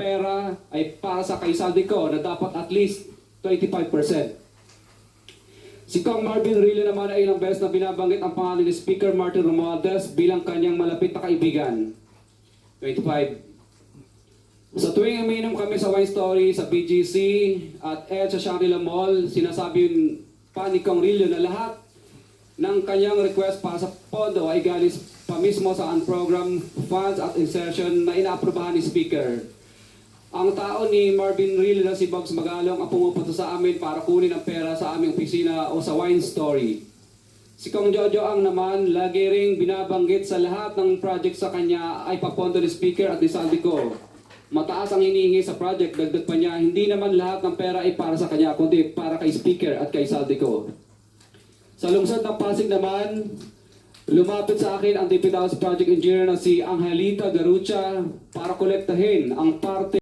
pera ay para sa kaisaldi ko na dapat at least 25%. Si Kong Marvin Rillo naman ay ilang beses na binabanggit ang pangalan ni Speaker Martin Romualdez bilang kanyang malapit na kaibigan. 25. Sa tuwing umiinom kami sa Wine Story, sa BGC, at Ed sa Shangri-La Mall, sinasabi pa ni Kong Rillo na lahat ng kanyang request para sa pondo ay galing pa mismo sa unprogram funds at insertion na inaaprubahan ni Speaker. Ang tao ni Marvin Rillo na si Bogs Magalong ang pumupunta sa amin para kunin ang pera sa aming opisina o sa Wine Story. Si Kong Jojo ang naman lagi ring binabanggit sa lahat ng project sa kanya ay papondo ni Speaker at ni Saldi ko. Mataas ang hinihingi sa project, dagdag pa niya, hindi naman lahat ng pera ay para sa kanya, kundi para kay Speaker at kay Saldi ko. Sa lungsod ng Pasig naman, lumapit sa akin ang DPW's project engineer na si Angelita Garucha para kolektahin ang parte